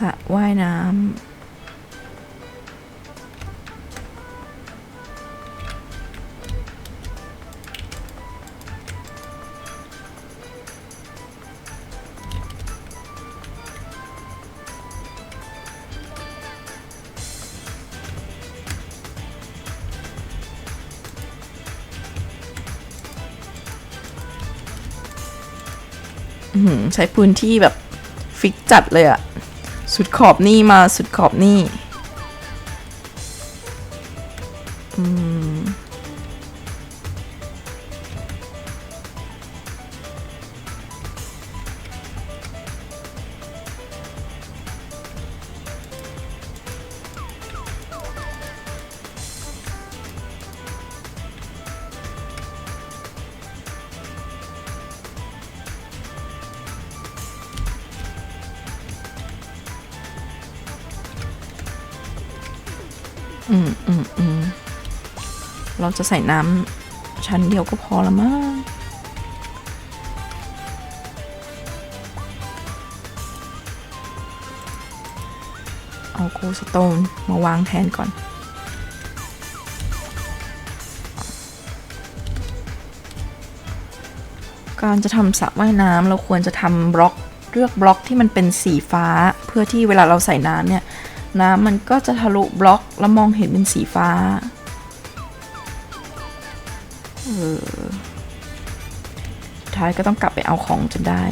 สระว่ายน้ำใช้พื้นที่แบบ ฟิกจัดเลยอะ สุดขอบนี่มาสุดขอบนี่อืม อืมอืมอืมเราจะใส่น้ำชั้นเดียวก็พอละมั้งเอาโกสโตนมาวางแทนก่อน การจะทำสระว่ายน้ำเราควรจะทำบล็อกเลือกบล็อกที่มันเป็นสีฟ้าเพื่อที่เวลาเราใส่น้ำเนี่ย น้ำมันก็จะทะลุบล็อกแล้วมองเห็นเป็นสีฟ้า เออท้ายก็ต้องกลับไปเอาของจนได้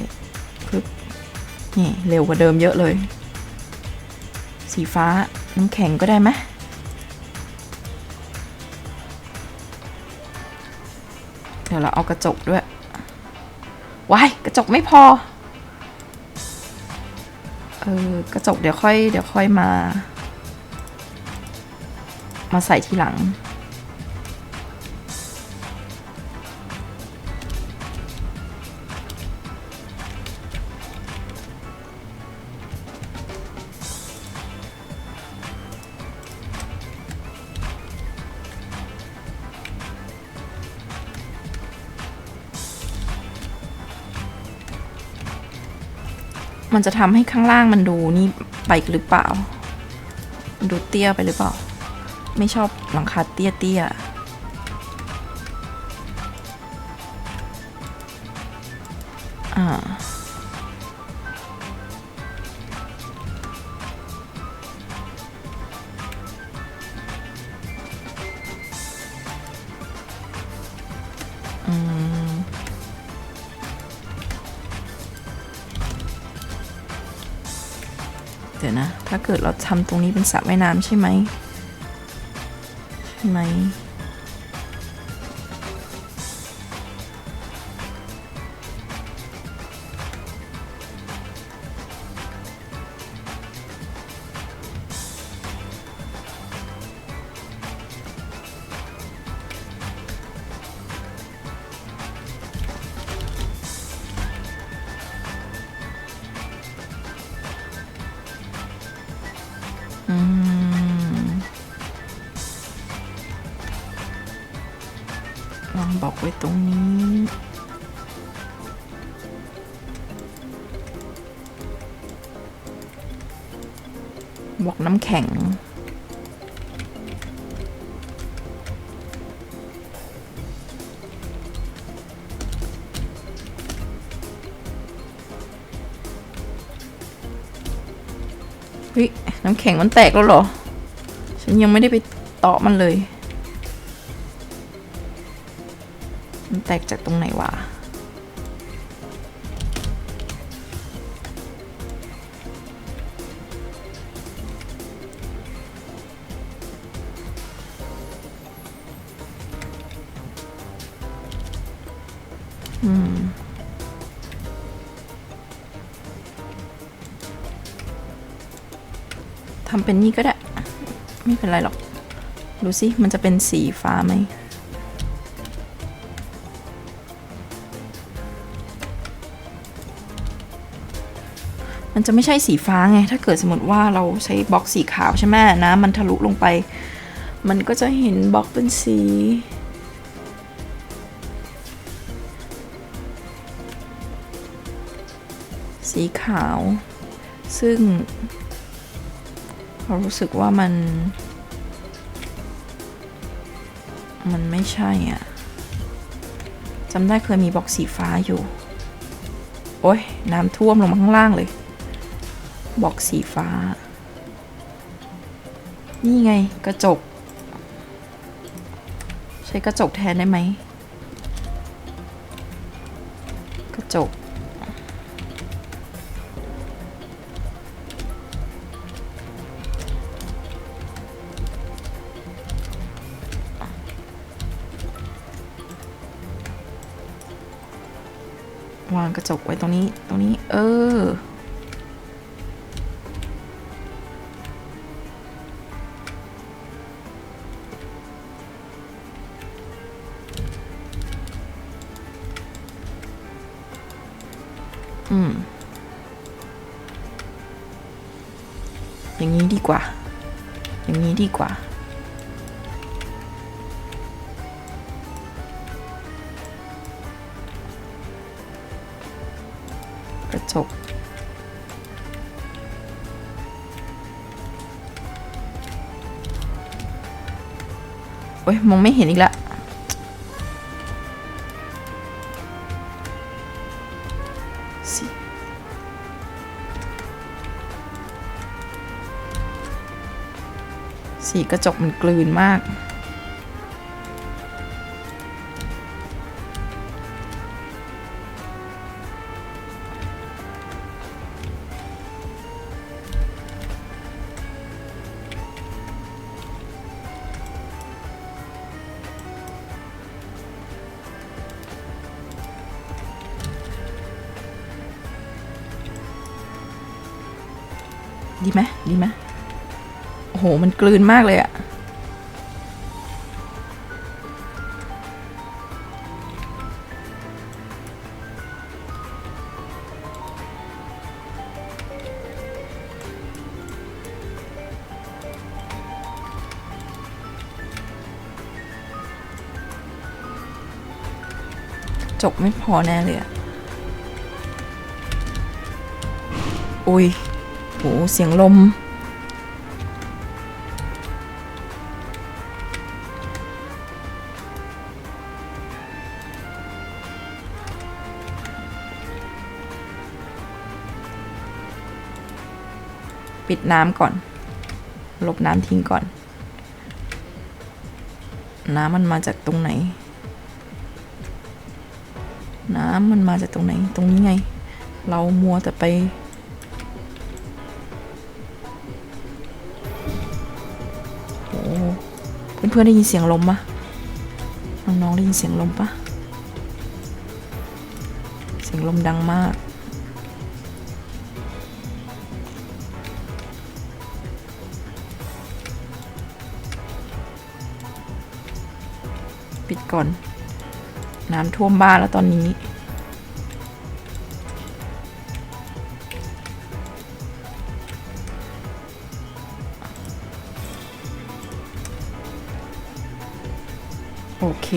ปึ๊บนี่เร็วกว่าเดิมเยอะเลย สีฟ้าน้ำแข็งก็ได้ไหมเดี๋ยวเราเอากระจกด้วยว้ายกระจกไม่พอ ออกระจกเดี๋ยวค่อย เดี๋ยวค่อยมา มาใส่ทีหลัง มันจะทำให้ข้างล่างมันดูนี่ไปหรือเปล่า ดูเตี้ยไปหรือเปล่า ไม่ชอบหลังคาเตี้ยเตี้ย เดี๋ยวนะ ถ้าเกิดเราทำตรงนี้เป็นสระว่ายน้ำใช่ไหม ใช่ไหม บอกน้ำแข็ง เฮ้ย น้ำแข็งมันแตกแล้วเหรอ ฉันยังไม่ได้ไปตาะมันเลย มันแตกจากตรงไหนวะ เป็นนี่ก็ได้ ไม่เป็นไรหรอก ดูสิ มันจะเป็นสีฟ้าไหม มันจะไม่ใช่สีฟ้าไง ถ้าเกิดสมมติว่าเราใช้บล็อกสีขาวใช่ไหมน้ำมันทะลุลงไป มันก็จะเห็นบล็อกเป็นสีสีขาว ซึ่ง เรารู้สึกว่ามัน มันไม่ใช่อะจำได้เคยมีบล็อกสีฟ้าอยู่ โอ้ยน้ำท่วมลงมาข้างล่างเลยบล็อกสีฟ้า นี่ไงกระจก ใช้กระจกแทนได้ไหมกระจก วางกระจกไว้ตรงนี้ ตรงนี้ เออ อืม อย่างนี้ดีกว่า อย่างนี้ดีกว่า ระจก โอ้ยมองไม่เห็นอีกละสีสีกระจกมันกลืนมาก ดีไหมดีไหมโอ้โห มันกลืนมากเลยอะจบไม่พอแน่เลยอะอุ้ย โหเสียงลม ปิดน้ำก่อน ลบน้ำทิ้งก่อน น้ำมันมาจากตรงไหน น้ำมันมาจากตรงไหน ตรงนี้ไง เรามัวแต่ไป เพื่อนได้ยินเสียงลมปะน้องๆได้ยินเสียงลมปะเสียงลมดังมากปิดก่อน น้ำท่วมบ้านแล้วตอนนี้ โอเค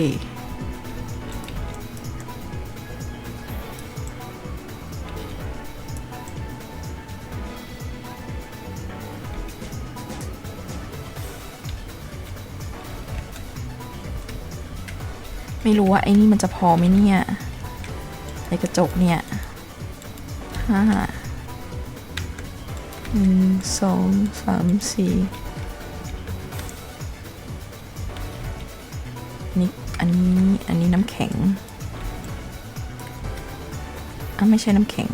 ไม่รู้ว่าไอ้นี่มันจะพอไหมเนี่ยไอ้กระจกเนี่ยห้าหนึ่งสองสามสี่ ไม่ใช่น้ำแข็ง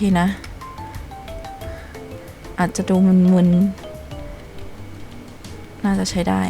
เคนะ อาจจะดูมึนๆ น่าจะใช้ได้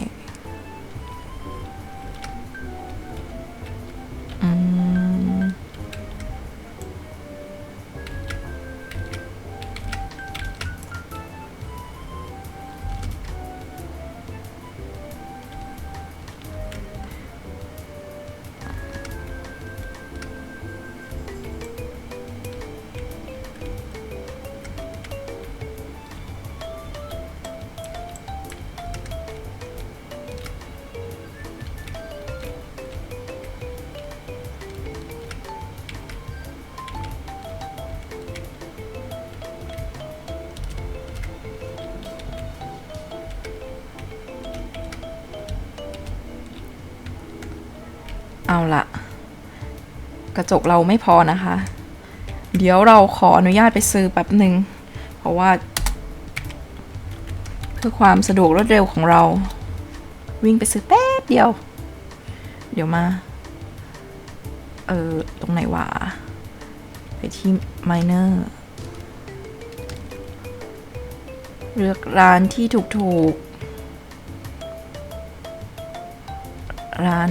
ละกระจกเราไม่พอนะคะ เดี๋ยวเราขออนุญาตไปซื้อแป๊บหนึ่งเพราะว่า เพื่อความสะดวกรวดเร็วของเรา วิ่งไปซื้อแป๊บเดียว เดี๋ยวมา เออตรงไหนวะไปที่ miner เลือกร้านที่ถูกๆร้าน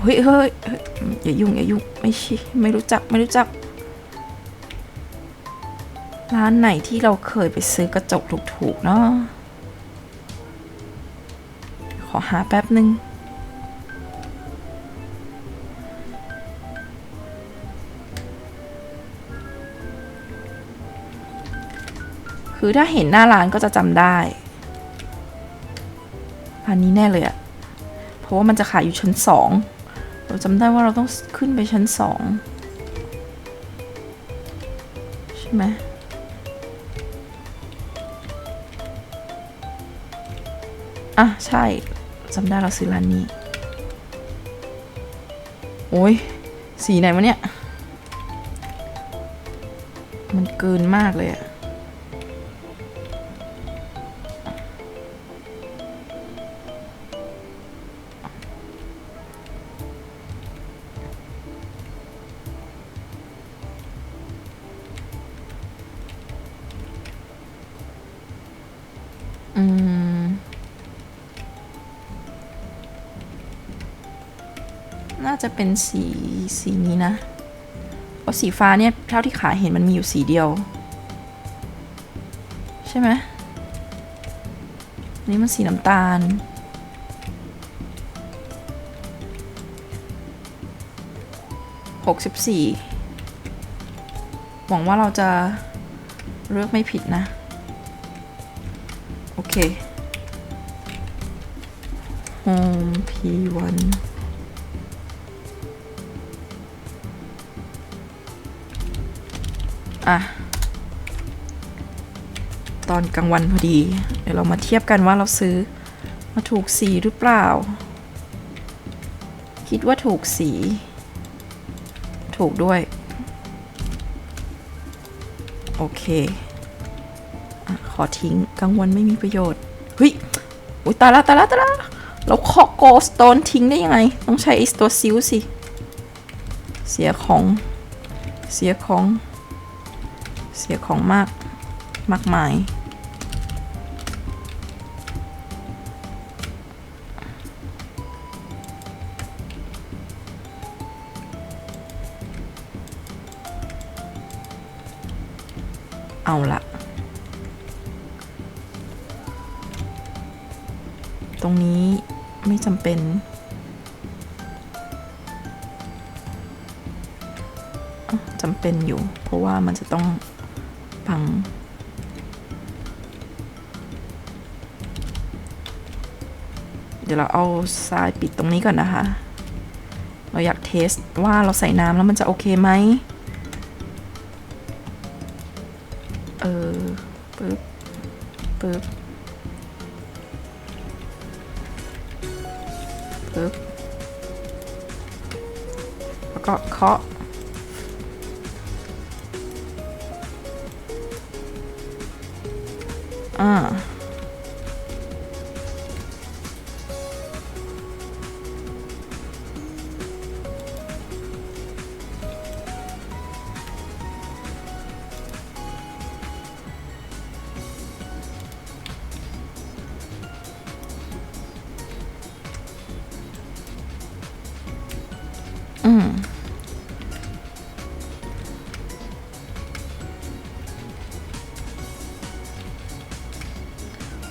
เฮ้ยเฮ้ยเฮ้ยอย่ายุ่งอย่ายุ่งไม่ใช่ไม่รู้จักไม่รู้จัก ร้านไหนที่เราเคยไปซื้อกระจกถูกๆเนาะขอหาแป๊บหนึ่งคือถ้าเห็นหน้าร้านก็จะจำได้ร้านนี้แน่เลยอะเพราะว่ามันจะขายอยู่ชั้นสอง เราจำได้ว่าเราต้องขึ้นไปชั้นสองใช่ไหมอะ ใช่จำได้เราซื้อร้านนี้ โอ้ย สีไหนวะเนี่ย มันเกินมากเลยอะ อืม น่าจะเป็นสีสีนี้นะ เพราะสีฟ้าเนี่ยเท่าที่ขาเห็นมันมีอยู่สีเดียว ใช่ไหมนี่มันสีน้ำตาล หกสิบสี่ หวังว่าเราจะเลือกไม่ผิดนะ โอเค Home P1 อะ ตอนกลางวันพอดี เดี๋ยวเรามาเทียบกันว่าเราซื้อมาถูกสีหรือเปล่า คิดว่าถูกสี ถูกด้วย โอเคอะ ขอทิ้งกังวลไม่มีประโยชน์เฮ้ยอุ้ยตายละตายละตายละเราเคาะโกสโตนทิ้งได้ยังไง ต้องใช้ไอ้ตัวซิลสิ เสียของ เสียของ เสียของมาก มากมาย จำเป็นอยู่ เพราะว่ามันจะต้องพัง เดี๋ยวเราเอาทรายปิดตรงนี้ก่อนนะคะ เราอยากเทสว่าเราใส่น้ำแล้วมันจะโอเคไหม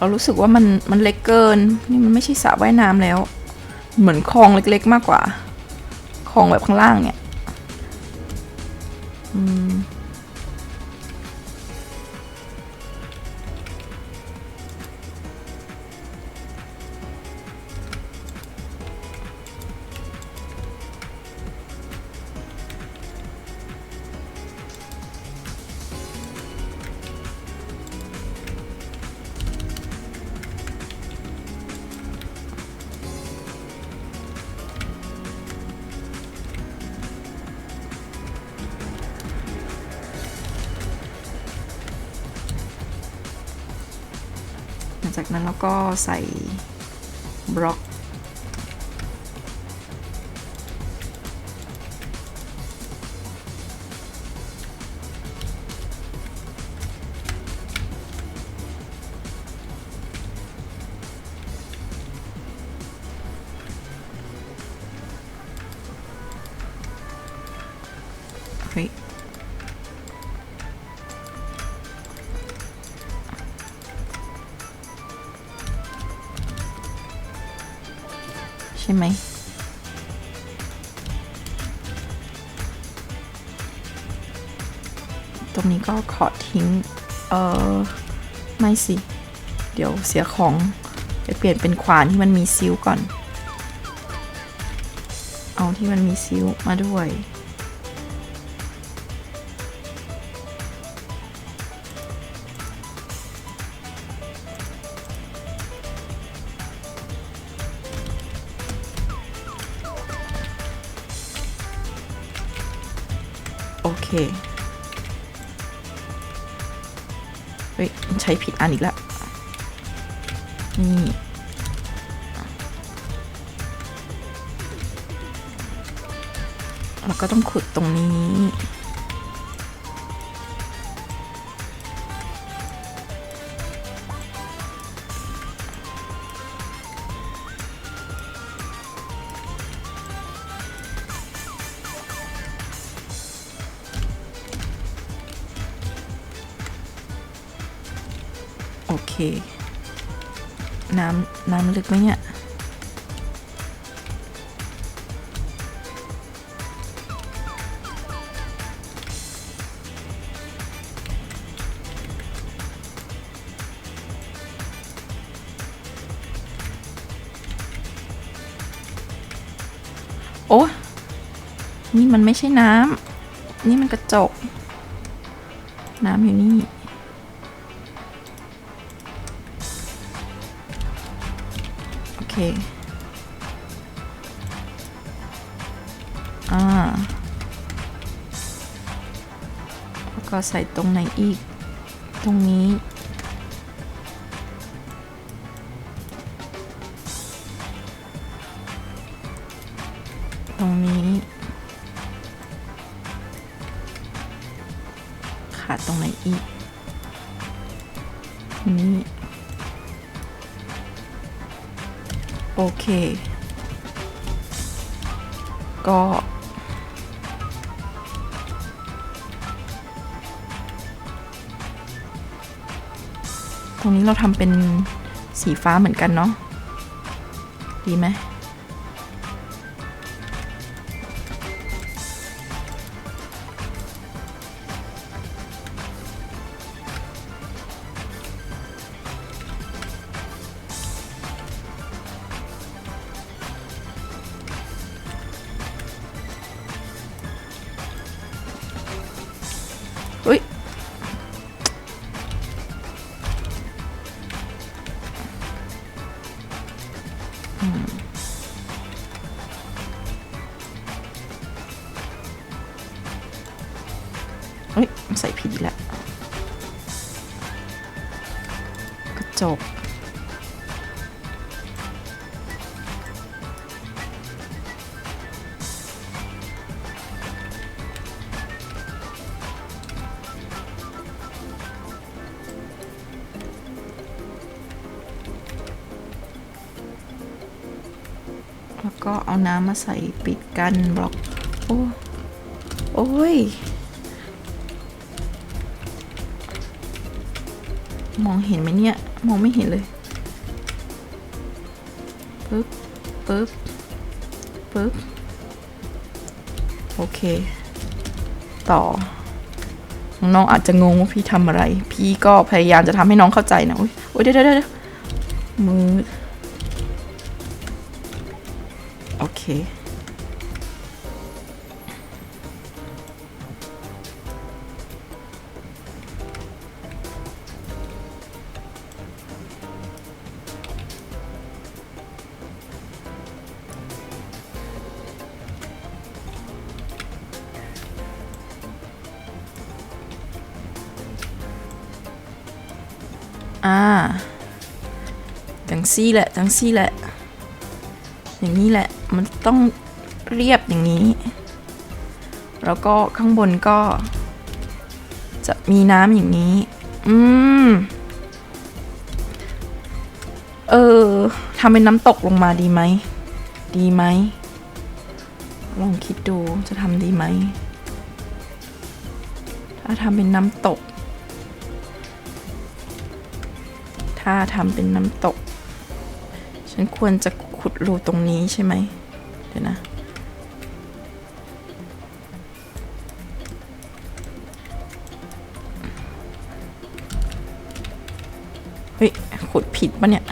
เรารู้สึกว่ามันมันเล็กเกิน นี่มันไม่ใช่สระว่ายน้ำแล้ว เหมือนคลองเล็กๆมากกว่าคลองแบบข้างล่างเนี่ย จากนั้นเราก็ใส่บล็อก ช่ไหมตรงนี้ก็ขอทิ้ง เออไม่สิ เดี๋ยวเสียของไปเปลี่ยนเป็นขวานที่มันมีซิ้วก่อน เอาที่มันมีซิ้วมาด้วย อันอีกแล้วนี่แล้วก็ต้องขุดตรงนี้ น้ำน้ำลึกไหมเนี่ยโอ้นี่มันไม่ใช่น้ำ นี่มันกระจก น้ำอยู่นี่ เคอ่าแล้วก็ใส่ตรงไหนอีก ตรงนี้ ก็ตรงนี้เราทำเป็นสีฟ้าเหมือนกันเนาะดีไหม เฮ้ยใส่ผิดแล้วกระจกแล้วก็เอาน้ำมาใส่ปิดกันบล็อก โอ้โอ้ย เห็นไหมเนี่ย มองไม่เห็นเลยปึ๊บปึ๊บปึ๊บโอเค ต่อ น้องอาจจะงงว่าพี่ทำอะไร พี่ก็พยายามจะทำให้น้องเข้าใจนะอุ้ยโอ้ยเดี๋ยวเดี๋ยวเดี๋ยวมือ โอเค ซี่แหละจังซี่แหละ อย่างนี้แหละ มันต้องเรียบอย่างนี้ แล้วก็ข้างบนก็ จะมีน้ำอย่างนี้ อืม เออทำเป็นน้ำตกลงมาดีไหม ดีไหม ลองคิดดูจะทำดีไหม ถ้าทำเป็นน้ำตก ถ้าทำเป็นน้ำตก ฉันควรจะขุดรูตรงนี้ใช่ไหมเดี๋ยวนะเฮ้ยขุดผิดปะเนี่ย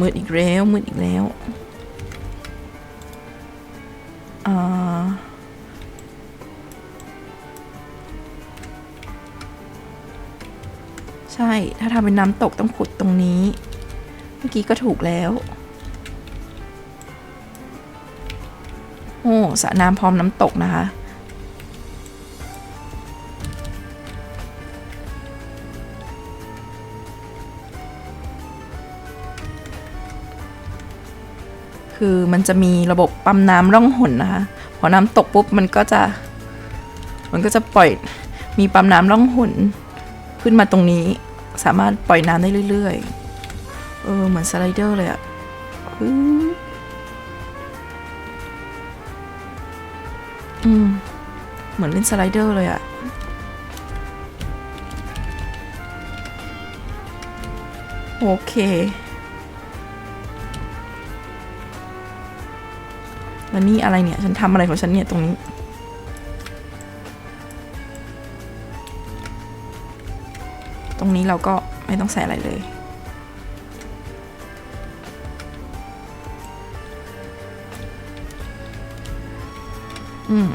มืดอีกแล้วมืดอีกแล้ว ใช่ ถ้าทำเป็นน้ำตกต้องขุดตรงนี้ เมื่อกี้ก็ถูกแล้ว โอ้สระน้ำพร้อมน้ำตกนะคะ คือมันจะมีระบบปั๊มน้ำร่องหนนะคะ พอน้ำตกปุ๊บมันก็จะ มันก็จะปล่อยมีปั๊มน้ำร่องหนขึ้นมาตรงนี้ สามารถปล่อยน้ำได้เรื่อยๆ เออ เหมือนสไลเดอร์เลยอะอืม เหมือนเล่นสไลเดอร์เลยอะโอเค แล้วนี่อะไรเนี่ย ฉันทำอะไรของฉันเนี่ยตรงนี้ รงนี้เราก็ไม่ต้องใส่อะไรเลย อืม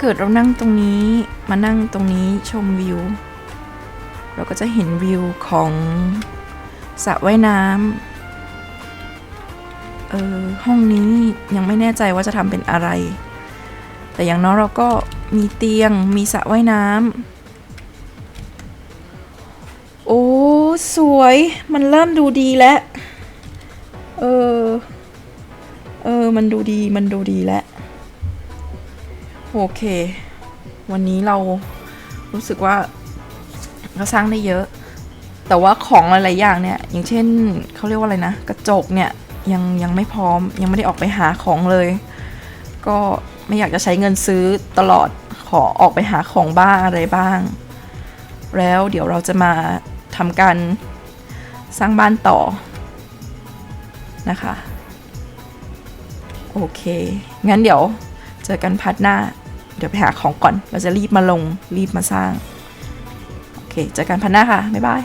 เกิดเรานั่งตรงนี้มานั่งตรงนี้ชมวิว เราก็จะเห็นวิวของสระว่ายน้ำเออห้องนี้ยังไม่แน่ใจว่าจะทำเป็นอะไร แต่อย่างน้อยเราก็มีเตียงมีสระว่ายน้ำโอ้ สวยมันเริ่มดูดีแล้ว เออ เออ มันดูดีมันดูดีแล้ว โอเค วันนี้เรารู้สึกว่าเราสร้างได้เยอะ แต่ว่าของหลายๆอย่างเนี่ย อย่างเช่นเขาเรียกว่าอะไรนะ กระจกเนี่ยยังยังไม่พร้อม ยังไม่ได้ออกไปหาของเลย ก็ไม่อยากจะใช้เงินซื้อตลอดขอออกไปหาของบ้างอะไรบ้าง แล้วเดี๋ยวเราจะมาทำการสร้างบ้านต่อนะคะ โอเค งั้นเดี๋ยว เจอกันพัดหน้า เดี๋ยวไปหาของก่อน เราจะรีบมาลงรีบมาสร้าง โอเค เจอกันพัดหน้าค่ะ บ๊ายบาย